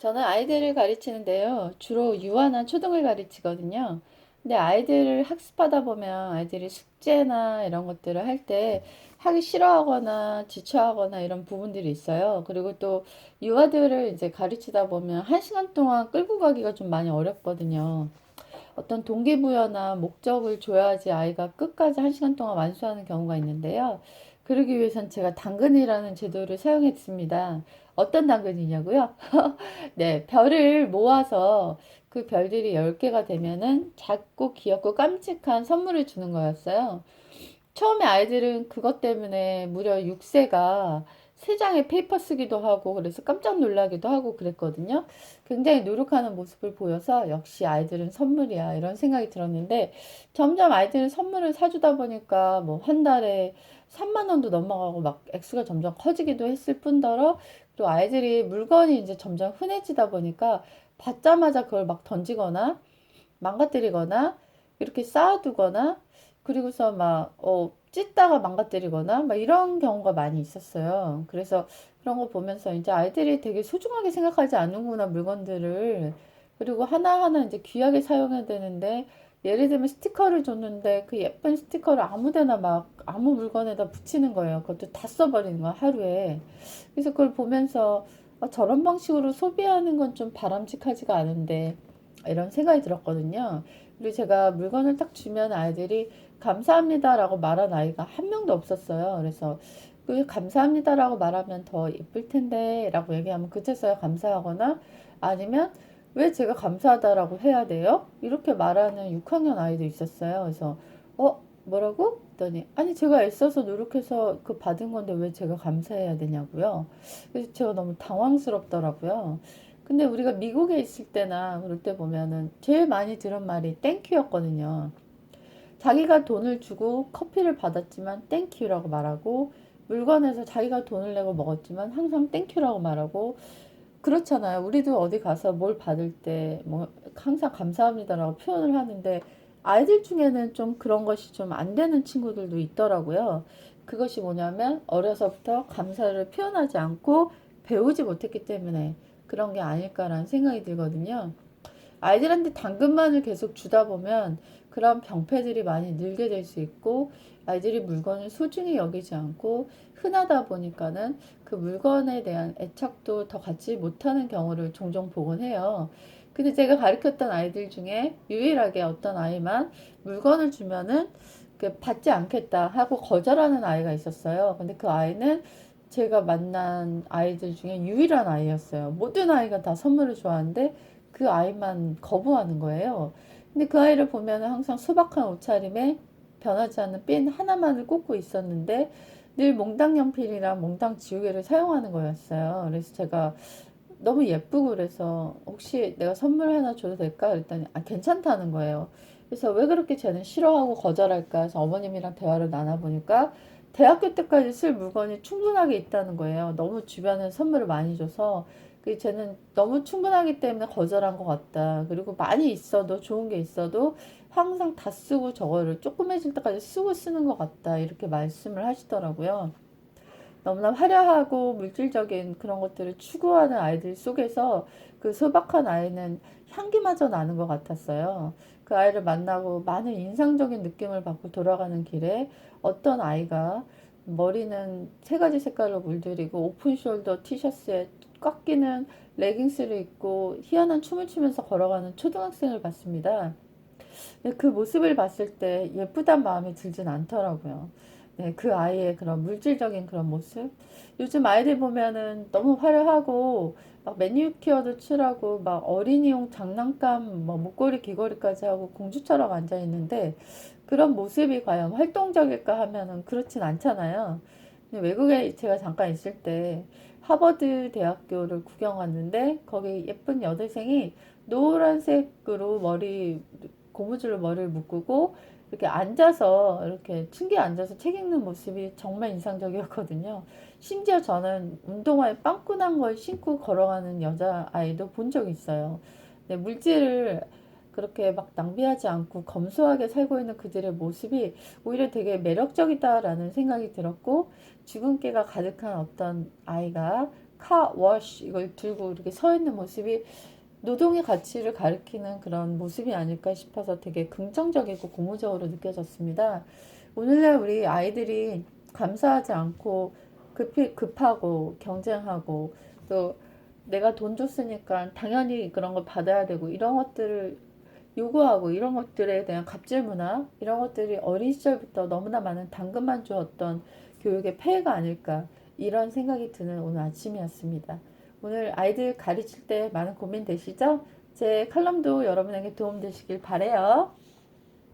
저는 아이들을 가르치는데요. 주로 유아나 초등을 가르치거든요. 근데 아이들을 학습하다 보면 아이들이 숙제나 이런 것들을 할 때 하기 싫어하거나 지쳐하거나 이런 부분들이 있어요. 그리고 또 유아들을 이제 가르치다 보면 한 시간 동안 끌고 가기가 좀 많이 어렵거든요. 어떤 동기부여나 목적을 줘야지 아이가 끝까지 한 시간 동안 완수하는 경우가 있는데요. 그러기 위해선 제가 당근이라는 제도를 사용했습니다. 어떤 당근이냐고요? 네, 별을 모아서 그 별들이 10개가 되면은 작고 귀엽고 깜찍한 선물을 주는 거였어요. 처음에 아이들은 그것 때문에 무려 6세가 세 장의 페이퍼 쓰기도 하고 그래서 깜짝 놀라기도 하고 그랬거든요. 굉장히 노력하는 모습을 보여서 역시 아이들은 선물이야 이런 생각이 들었는데 점점 아이들은 선물을 사주다 보니까 뭐 한 달에 3만 원도 넘어가고 막 액수가 점점 커지기도 했을 뿐더러 또 아이들이 물건이 이제 점점 흔해지다 보니까 받자마자 그걸 막 던지거나 망가뜨리거나 이렇게 쌓아두거나 그리고서 막, 어, 찢다가 망가뜨리거나 막 이런 경우가 많이 있었어요. 그래서 그런 거 보면서 이제 아이들이 되게 소중하게 생각하지 않는구나, 물건들을. 그리고 하나하나 이제 귀하게 사용해야 되는데, 예를 들면 스티커를 줬는데 그 예쁜 스티커를 아무 데나 막 아무 물건에다 붙이는 거예요. 그것도 다 써버리는 거야, 하루에. 그래서 그걸 보면서 아, 저런 방식으로 소비하는 건 좀 바람직하지가 않은데, 이런 생각이 들었거든요. 그리고 제가 물건을 딱 주면 아이들이 감사합니다라고 말한 아이가 한 명도 없었어요. 그래서 그 감사합니다라고 말하면 더 예쁠 텐데 라고 얘기하면 그제서야 감사하거나 아니면 왜 제가 감사하다라고 해야 돼요? 이렇게 말하는 6학년 아이도 있었어요. 그래서 어 뭐라고? 했더니 아니 제가 애써서 노력해서 그 받은 건데 왜 제가 감사해야 되냐고요. 그래서 제가 너무 당황스럽더라고요. 근데 우리가 미국에 있을 때나 그럴 때 보면은 제일 많이 들은 말이 땡큐였거든요. 자기가 돈을 주고 커피를 받았지만 땡큐라고 말하고 물건에서 자기가 돈을 내고 먹었지만 항상 땡큐라고 말하고 그렇잖아요. 우리도 어디 가서 뭘 받을 때 뭐 항상 감사합니다라고 표현을 하는데 아이들 중에는 좀 그런 것이 좀 안 되는 친구들도 있더라고요. 그것이 뭐냐면 어려서부터 감사를 표현하지 않고 배우지 못했기 때문에 그런 게 아닐까라는 생각이 들거든요. 아이들한테 당근만을 계속 주다 보면 그런 병폐들이 많이 늘게 될 수 있고 아이들이 물건을 소중히 여기지 않고 흔하다 보니까는 그 물건에 대한 애착도 더 갖지 못하는 경우를 종종 보곤 해요. 근데 제가 가르쳤던 아이들 중에 유일하게 어떤 아이만 물건을 주면은 그 받지 않겠다 하고 거절하는 아이가 있었어요. 근데 그 아이는 제가 만난 아이들 중에 유일한 아이였어요. 모든 아이가 다 선물을 좋아하는데 그 아이만 거부하는 거예요. 근데 그 아이를 보면 항상 소박한 옷차림에 변하지 않는 핀 하나만을 꽂고 있었는데 늘 몽당 연필이랑 몽당 지우개를 사용하는 거였어요. 그래서 제가 너무 예쁘고 그래서 혹시 내가 선물 하나 줘도 될까? 그랬더니 아, 괜찮다는 거예요. 그래서 왜 그렇게 쟤는 싫어하고 거절할까? 해서 어머님이랑 대화를 나눠보니까 대학교 때까지 쓸 물건이 충분하게 있다는 거예요. 너무 주변에 선물을 많이 줘서 그 쟤는 너무 충분하기 때문에 거절한 것 같다. 그리고 많이 있어도 좋은 게 있어도 항상 다 쓰고 저거를 조그매질 때까지 쓰고 쓰는 것 같다. 이렇게 말씀을 하시더라고요. 너무나 화려하고 물질적인 그런 것들을 추구하는 아이들 속에서 그 소박한 아이는 향기마저 나는 것 같았어요. 그 아이를 만나고 많은 인상적인 느낌을 받고 돌아가는 길에 어떤 아이가 머리는 세 가지 색깔로 물들이고 오픈 숄더 티셔츠에 꽉 끼는 레깅스를 입고 희한한 춤을 추면서 걸어가는 초등학생을 봤습니다. 그 모습을 봤을 때 예쁘단 마음이 들진 않더라고요. 네, 그 아이의 그런 물질적인 그런 모습. 요즘 아이들 보면은 너무 화려하고 막 매니큐어도 칠하고 막 어린이용 장난감 뭐 목걸이 귀걸이까지 하고 공주처럼 앉아 있는데 그런 모습이 과연 활동적일까 하면은 그렇진 않잖아요. 근데 외국에 제가 잠깐 있을 때 하버드 대학교를 구경 왔는데 거기 예쁜 여대생이 노란색으로 머리 고무줄로 머리를 묶고 이렇게 앉아서 이렇게 층기에 앉아서 책 읽는 모습이 정말 인상적이었거든요. 심지어 저는 운동화에 빵꾸난 걸 신고 걸어가는 여자 아이도 본 적이 있어요. 네, 물질을 그렇게 막 낭비하지 않고 검소하게 살고 있는 그들의 모습이 오히려 되게 매력적이다라는 생각이 들었고 주근깨가 가득한 어떤 아이가 카 워시 이걸 들고 이렇게 서 있는 모습이 노동의 가치를 가리키는 그런 모습이 아닐까 싶어서 되게 긍정적이고 고무적으로 느껴졌습니다. 오늘날 우리 아이들이 감사하지 않고 급히, 급하고 경쟁하고 또 내가 돈 줬으니까 당연히 그런 걸 받아야 되고 이런 것들을 요구하고 이런 것들에 대한 갑질 문화 이런 것들이 어린 시절부터 너무나 많은 당근만 주었던 교육의 폐해가 아닐까 이런 생각이 드는 오늘 아침이었습니다. 오늘 아이들 가르칠 때 많은 고민 되시죠? 제 칼럼도 여러분에게 도움 되시길 바래요.